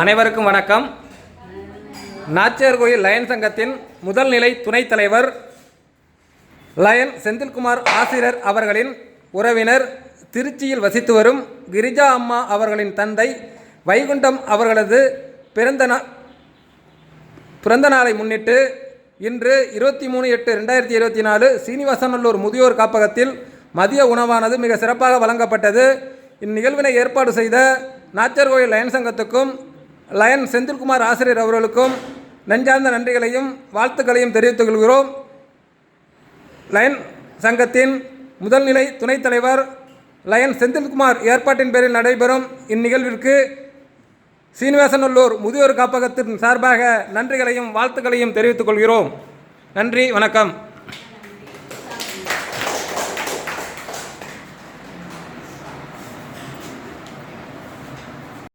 அனைவருக்கும் வணக்கம். நாச்சியார் கோயில் லயன் சங்கத்தின் முதல் நிலை துணைத் தலைவர் லயன் செந்தில்குமார் ஆசிரியர் அவர்களின் உறவினர் திருச்சியில் வசித்து வரும் கிரிஜா அம்மா அவர்களின் தந்தை வைகுண்டம் அவர்களது பிறந்த நா பிறந்த நாளை முன்னிட்டு இன்று இருபத்தி மூணு எட்டு ரெண்டாயிரத்தி இருபத்தி நாலு சீனிவாசநல்லூர் முதியோர் காப்பகத்தில் மதிய உணவானது மிக சிறப்பாக வழங்கப்பட்டது. இந்நிகழ்வினை ஏற்பாடு செய்த நாச்சர் கோயில் லயன் சங்கத்துக்கும் லயன் செந்தில்குமார் ஆசிரியர் அவர்களுக்கும் நெஞ்சார்ந்த நன்றிகளையும் வாழ்த்துக்களையும் தெரிவித்துக் கொள்கிறோம். லயன் சங்கத்தின் முதல்நிலை துணைத் தலைவர் லயன் செந்தில்குமார் ஏற்பாட்டின் பேரில் நடைபெறும் இந்நிகழ்விற்கு சீனிவாசநல்லூர் முதியோர் காப்பகத்தின் சார்பாக நன்றிகளையும் வாழ்த்துக்களையும் தெரிவித்துக் கொள்கிறோம். நன்றி வணக்கம்.